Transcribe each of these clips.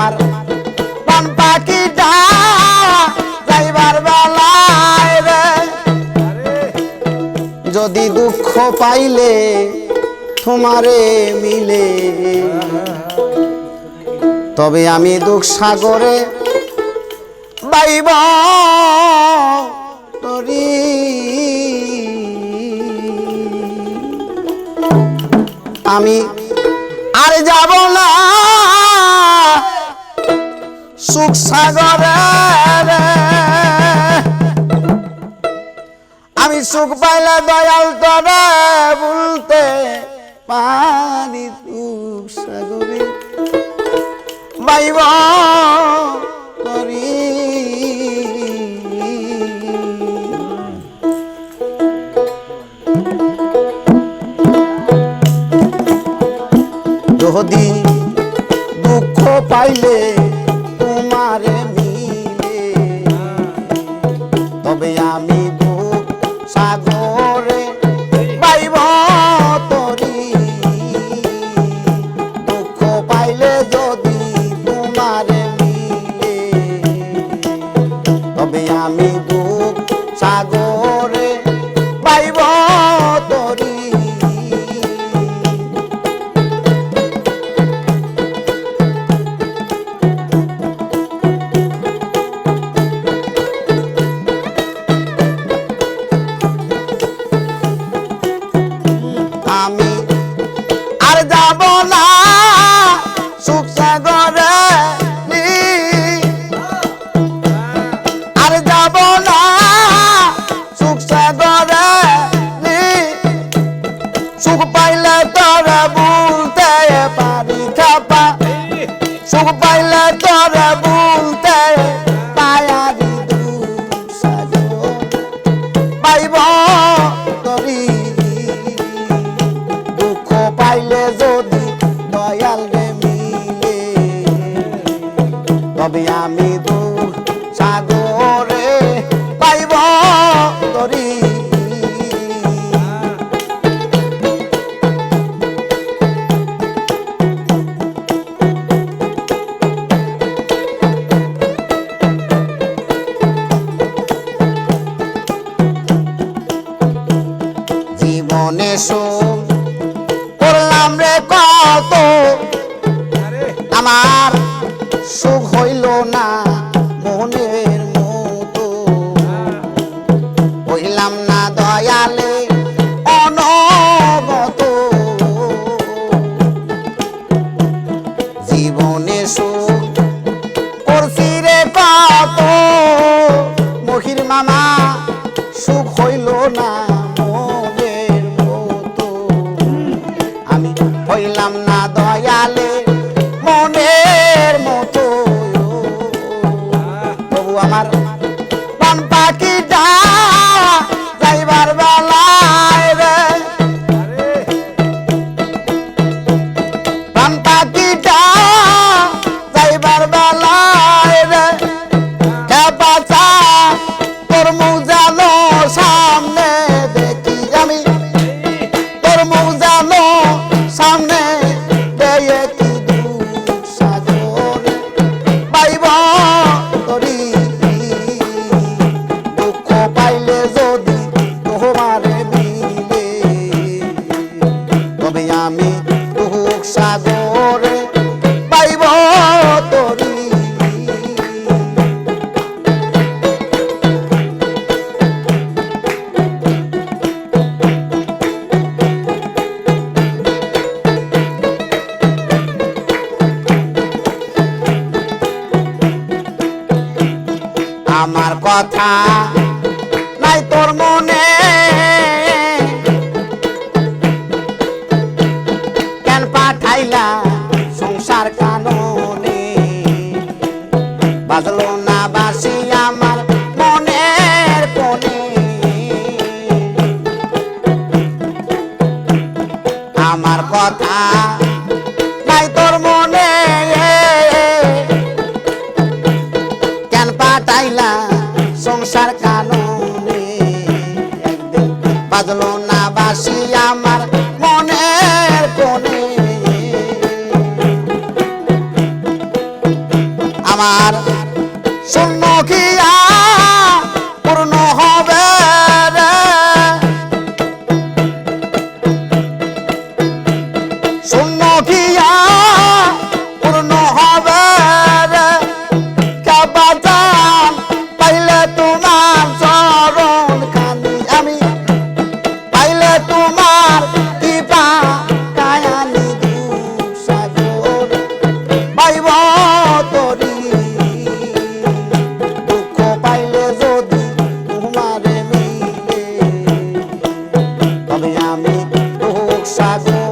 আমার যাইবার যদি দুঃখ পাইলে তোমারে মিলে। তবে আমি দুঃখ সাগরে বাইব তরি। আমি আর যাব না। সুখ সাগরে। আমি সুখ পাইলে দয়াল তরে বলতে পারি সুখ সাগরে বাইব করি সাগরে পাইলে তোরা বলতে পায়ারি সাগর পাইব তরি দুঃখ পাইলে তবে আমি সুখ করলাম রে কত আমার কথা নাই তোর মনে। কেন পাঠাইলা সংসার কাননে? বাজলো না বাসি আমার মনের কোণে। আমার কথা সংসার কাননে। বাজলো না বাসি আমার মনের কোণে। আমার দুঃখ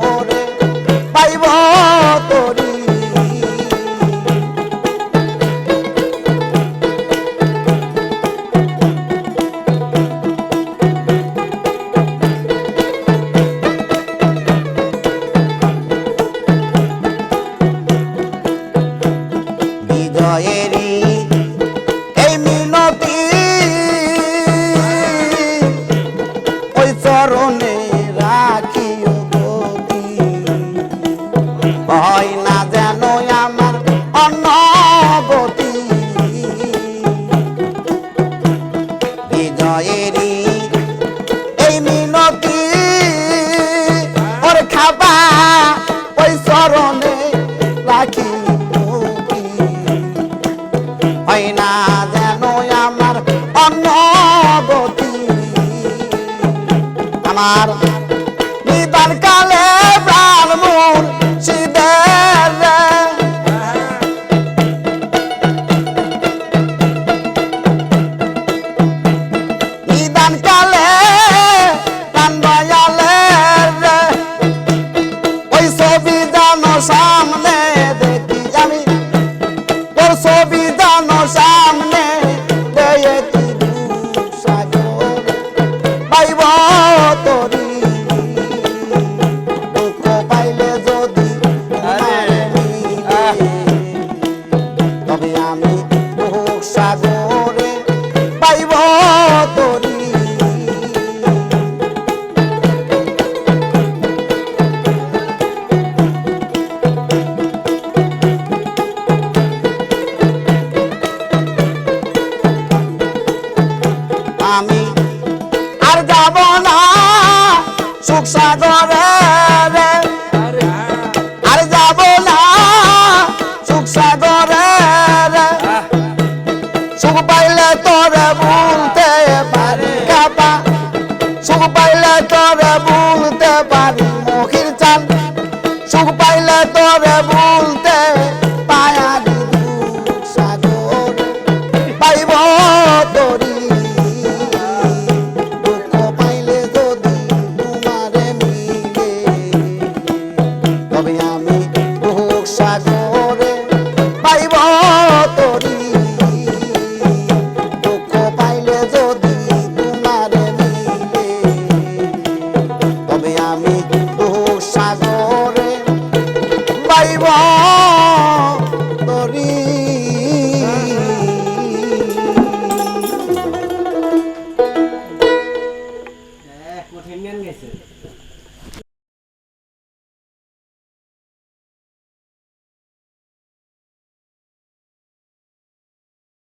না যেন আমার অন্য আমার পাইলে তোরে বলতে পায়া